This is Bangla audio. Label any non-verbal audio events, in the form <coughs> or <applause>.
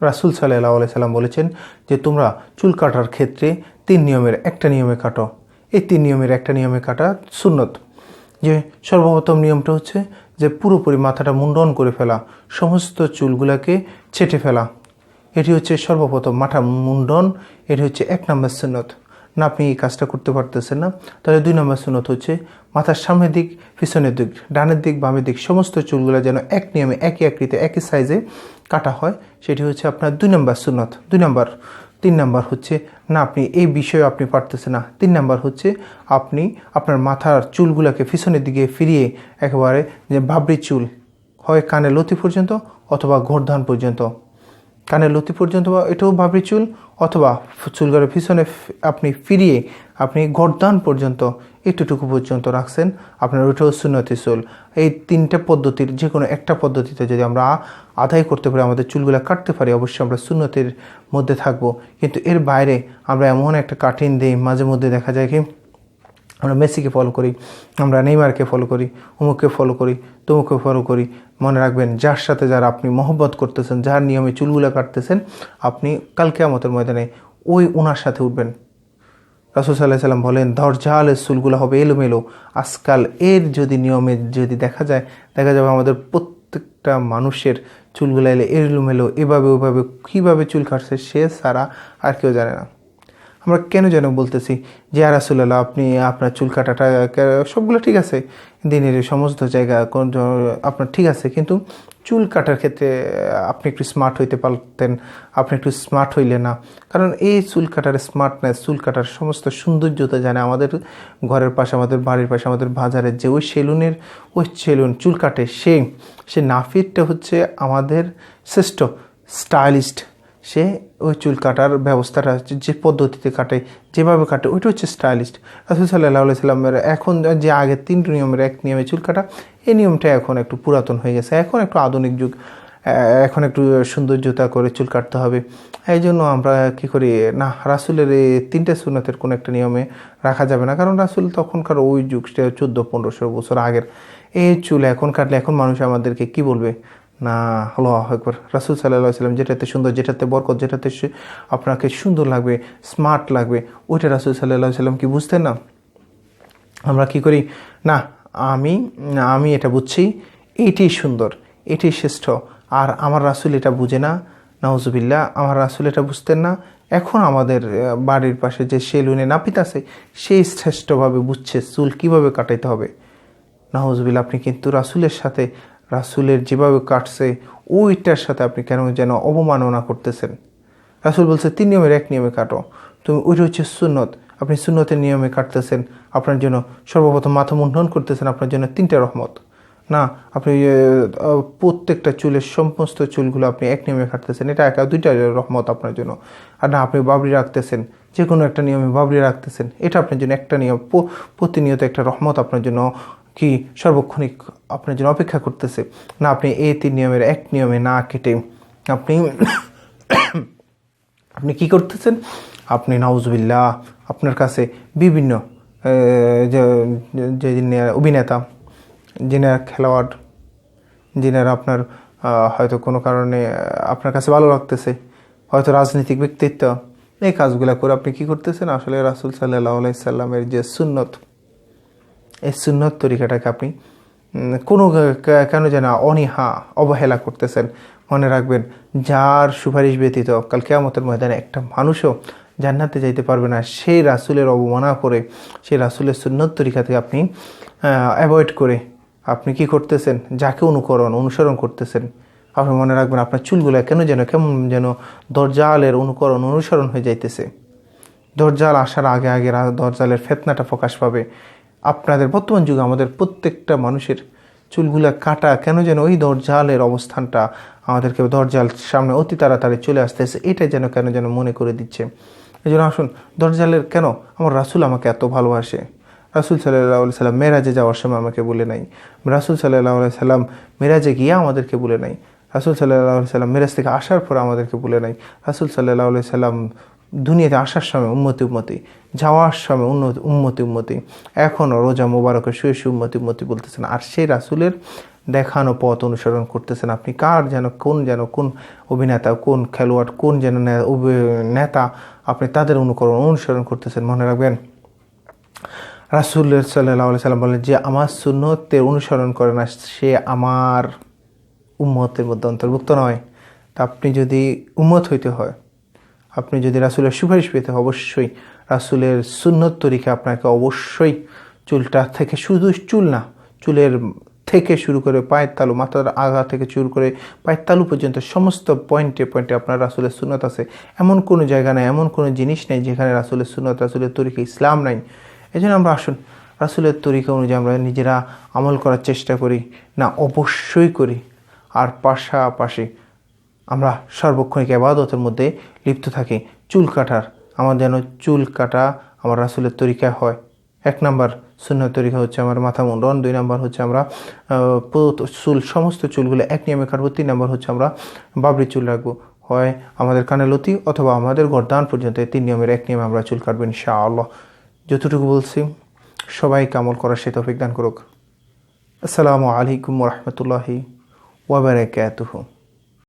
রাসুল সাল্লাহ সাল্লাম বলেছেন যে তোমরা চুল কাটার ক্ষেত্রে তিন নিয়মের একটা নিয়মে কাটো। এই তিন নিয়মের একটা নিয়মে কাটা সুন্নত। যে সর্বপ্রথম নিয়মটা হচ্ছে যে পুরোপুরি মাথাটা মুন্ডন করে ফেলা, সমস্ত চুলগুলাকে ছেটে ফেলা। এটি হচ্ছে সর্বপ্রথম মাথা মুন্ডন, এটি হচ্ছে এক নম্বর সুন্নত। না, আপনি এই কাজটা করতে পারতেছেন না। তাহলে দুই নম্বর সুন্নত হচ্ছে, মাথার সামনের দিক, পিছনের দিক, ডানের দিক, বামের দিক, সমস্ত চুলগুলো যেন এক নিয়মে, একই আকৃতি একই সাইজে কাটা হয়। সেটি হচ্ছে আপনার দুই নম্বর সুন্নত। দুই নম্বর, তিন নাম্বার হচ্ছে, না, আপনি এই বিষয়ে আপনি পারতেছেন না। তিন নাম্বার হচ্ছে, আপনি আপনার মাথার চুলগুলোকে পিছনের দিকে ফিরিয়ে একেবারে যে ভাবরি চুল হয় কানে লতি পর্যন্ত অথবা ঘোরধান পর্যন্ত কানের লতি পর্যন্ত বা এটাও ভাবরি চুল অথবা চুলগুলোর পিছনে আপনি ফিরিয়ে আপনি গরদান পর্যন্ত একটুটুকু পর্যন্ত রাখছেন, আপনার ওইটাও সুন্নতি চুল। এই তিনটে পদ্ধতির যে কোনো একটা পদ্ধতিতে যদি আমরা আদায় করতে পারি, আমাদের চুলগুলো কাটতে পারি, অবশ্যই আমরা সুন্নতির মধ্যে থাকব। কিন্তু এর বাইরে আমরা এমন একটা কাঠিন দিই, মাঝে মধ্যে দেখা যায় কি আমরা মেসিকে ফলো করি, আমরা নেইমারকে ফলো করি অমুককে ফলো করি, তমুককে ফলো করি। মনে রাখবেন, যার সাথে যারা আপনি মহব্বত করতেছেন, যার নিয়মে চুলগুলো কাটতেছেন, আপনি কালকে আমাদের ময়দানে ওই ওনার সাথে উঠবেন। রাসুল সাল্লাহ সাল্লাম বলেন ধরঝালের চুলগুলো হবে এলোমেলো। আজকাল এর যদি নিয়মে যদি দেখা যায়, দেখা যাবে আমাদের প্রত্যেকটা মানুষের চুলগুলো এলে এলোমেলো। এভাবে ওভাবে কীভাবে চুল কাটছে সে ছাড়া আর কেউ জানে না। আমরা কেন যেন বলতেছি যে আর রাসুল্লাহ আপনি আপনার চুল কাটাটা, সবগুলো ঠিক আছে। দিনের সমস্ত জায়গা কোন আপনার ঠিক আছে। কিন্তু চুল কাটার ক্ষেত্রে, আপনি একটু স্মার্ট হইতে পারতেন, আপনি একটু স্মার্ট হইলে না। কারণ এই চুল কাটার স্মার্টনেস চুল কাটার সমস্ত সৌন্দর্যতা জানে আমাদের ঘরের পাশে, আমাদের বাড়ির পাশে, আমাদের বাজারের যে ওই সেলুনের, ওই সেলুন চুল কাটে, সে সে নাফিরটা হচ্ছে আমাদের শ্রেষ্ঠ স্টাইলিস্ট সে ওই চুল কাটার ব্যবস্থাটা যে পদ্ধতিতে কাটে, যেভাবে কাটে, ওইটা হচ্ছে স্টাইলিস্ট। রাসুল সাল্লাহ সাল্লামের এখন যে আগে তিনটি নিয়মের এক নিয়মে চুল কাটা, এই নিয়মটা এখন একটু পুরাতন হয়ে গেছে। এখন একটু আধুনিক যুগ এখন একটু সৌন্দর্যতা করে চুল কাটতে হবে। এই জন্য আমরা কী করি, না, রাসুলের এই তিনটে সুন্নতের কোনো একটা নিয়মে রাখা যাবে না। কারণ রাসুল তখনকার ওই যুগটা চোদ্দ পনেরোশো বছর আগের। এই চুল এখন কাটলে এখন মানুষ আমাদেরকে কি বলবে? না হলো একবার রাসুল সাল্লাহ সাল্লাম যেটাতে সুন্দর, যেটাতে বরকত, যেটাতে আপনাকে সুন্দর লাগবে স্মার্ট লাগবে, ওইটা রাসুল সাল্লাহ সাল্লাম কি বুঝতেন না? আমরা কি করি? না, আমি আমি এটা বুঝছি এইটি সুন্দর, এটি শ্রেষ্ঠ, আর আমার রাসুল এটা বুঝে না, নাউজুবিল্লাহ, আমার রাসুল এটা বুঝতেন না, এখন আমাদের বাড়ির পাশে যে সেলুনে নাপিত আছে সেই শ্রেষ্ঠভাবে বুঝছে চুল কীভাবে কাটাইতে হবে। নাহজবিল্লা আপনি কিন্তু রাসুলের সাথে রাসুলের যেভাবে কাটছে, ওইটার সাথে আপনি কেন যেন অবমাননা করতেছেন? রাসুল বলছে, তিন নিয়মের এক নিয়মে কাটো। তুমি, ওইটা হচ্ছে সুন্নত। আপনি সুন্নতের নিয়মে কাটতেছেন, আপনার জন্য সর্বপ্রথম মাথা মুন্ডন করতেছেন, আপনার জন্য তিনটা রহমত। না, আপনি প্রত্যেকটা চুলের সমস্ত চুলগুলো আপনি এক নিয়মে কাটতেছেন, এটা একা দুইটা রহমত আপনার জন্য। আর না, আপনি বাবরি রাখতেছেন যে কোনো একটা নিয়মে বাবরি রাখতেছেন, এটা আপনার জন্য একটা নিয়ম। প্রতিনিয়ত একটা রহমত আপনার জন্য কি সর্বক্ষণিক আপনার জন্য অপেক্ষা করতেছে। না, আপনি এই তিন নিয়মের এক নিয়মে না কেটে আপনি <coughs> আপনি কি করতেছেন? আপনি, নাউজবিল্লাহ, আপনার কাছে বিভিন্ন যে- অভিনেতা, যিনারা খেলোয়াড়, যিনারা আপনার হয়তো কোনো কারণে আপনার কাছে ভালো লাগতেছে, হয়তো রাজনৈতিক ব্যক্তিত্ব, এই কাজগুলো করে আপনি কি করতেছেন? আসলে রাসুল সাল্লাহ সাল্লামের যে সুন্নত, এই সুন্নত তরিকাটাকে আপনি কোনো কেন যেন অনীহা, অবহেলা করতেছেন। মনে রাখবেন, যার সুপারিশ ব্যতীত কাল কেয়ামতের ময়দানে একটা মানুষও জান্নাতে যাইতে পারবে না। সেই রাসুলের অবমাননা করে, সেই রাসুলের সুন্নত তরিকাতে আপনি অ্যাভয়েড করে আপনি কি করতেছেন? যাকে অনুকরণ, অনুসরণ করতেছেন। আপনি মনে রাখবেন, আপনার চুলগুলো কেন যেন, কেমন যেন দরজালের অনুকরণ, অনুসরণ হয়ে যাইতেছে। দরজাল আসার আগে আগে দরজালের ফেতনাটা প্রকাশ পাবে। আপনাদের বর্তমান যুগে আমাদের প্রত্যেকটা মানুষের চুলগুলা কাটা কেন যেন ওই দরজালের অবস্থানটা আমাদেরকে দরজাল সামনে অতি তাড়াতাড়ি চলে আসতেছে, এটা যেন কেন যেন মনে করে দিচ্ছে। এই জন্য আসুন, দরজালের কেন আমার রাসুল আমাকে এত ভালোবাসে? রাসুল সাল্লাহ সাল্লাম মেরাজে যাওয়ার সময় আমাকে বলে নাই। রাসুল সাল্লাহ সাল্লাম মেরাজে গিয়ে আমাদেরকে বলে নাই। রাসুল সাল্লাহ সাল্লাম মেরাজ থেকে আসার পর আমাদেরকে বলে নাই। রাসুল সাল্লাহ সাল্লাম দুনিয়াতে আসার সময় উন্মতি উন্মতি যাওয়ার সময় উন্নতি উন্মতি উন্মতি এখনও রোজা মোবারকে শুয়ে শুয়ে উন্মতি উন্মতি বলতেছেন। আর সেই রাসুলের দেখানো পথ অনুসরণ করতেছেন আপনি। কার যেন, কোন যেন, কোন অভিনেতা, কোন খেলোয়াড়, কোন যেন নেতা আপনি তাদের অনুকরণ, অনুসরণ করতেছেন। মনে রাখবেন রাসুল্লাহ সাল্লাহ সাল্লাম বলেন, যে আমার সুন্নতের অনুসরণ করে না, সে আমার উম্মতের মধ্যে অন্তর্ভুক্ত নয়। তা আপনি যদি উম্মত হইতে হয় আপনি যদি রাসুলের সুপারিশ পেতে অবশ্যই রাসুলের সুন্নত তরিকে আপনাকে অবশ্যই চুলটা থেকে শুধু চুল না, চুলের থেকে শুরু করে পায়ের তালু, মাথার আগা থেকে শুরু করে পায়ের তালু পর্যন্ত সমস্ত পয়েন্টে পয়েন্টে আপনার রাসুলের সুনত আছে। এমন কোনো জায়গা নেই, এমন কোনো জিনিস নেই যেখানে রাসুলের সুনত রাসুলের তরিকা ইসলাম নাই। এই জন্য আমরা আসুন, রাসুলের তরিকা অনুযায়ী আমরা নিজেরা আমল করার চেষ্টা করি, না, অবশ্যই করি। আর পাশাপাশি আমরা সার্বক্ষণিক আবাদতের মধ্যে লিপ্ত থাকি। চুল কাটার, আমার যেন চুল কাটা আমার রাসুলের তরিকা হয়। এক নাম্বার শূন্য তরিকা হচ্ছে আমার মাথা মুন্ডন, দুই নাম্বার হচ্ছে আমরা চুল, সমস্ত চুলগুলো এক নিয়মে কাটবো, তিন নাম্বার হচ্ছে আমরা বাবরি চুল রাখব। হয় আমাদের কানে লতি অথবা আমাদের গরদান পর্যন্ত তিন নিয়মের এক নিয়মে আমরা চুল কাটবো ইনশাআল্লাহ। যতটুকু বলছি সবাই কামল করার সে তৌফিক দান করুক। আসসালামু আলাইকুম রহমতুল্লাহি ওয়াবারাকাতুহু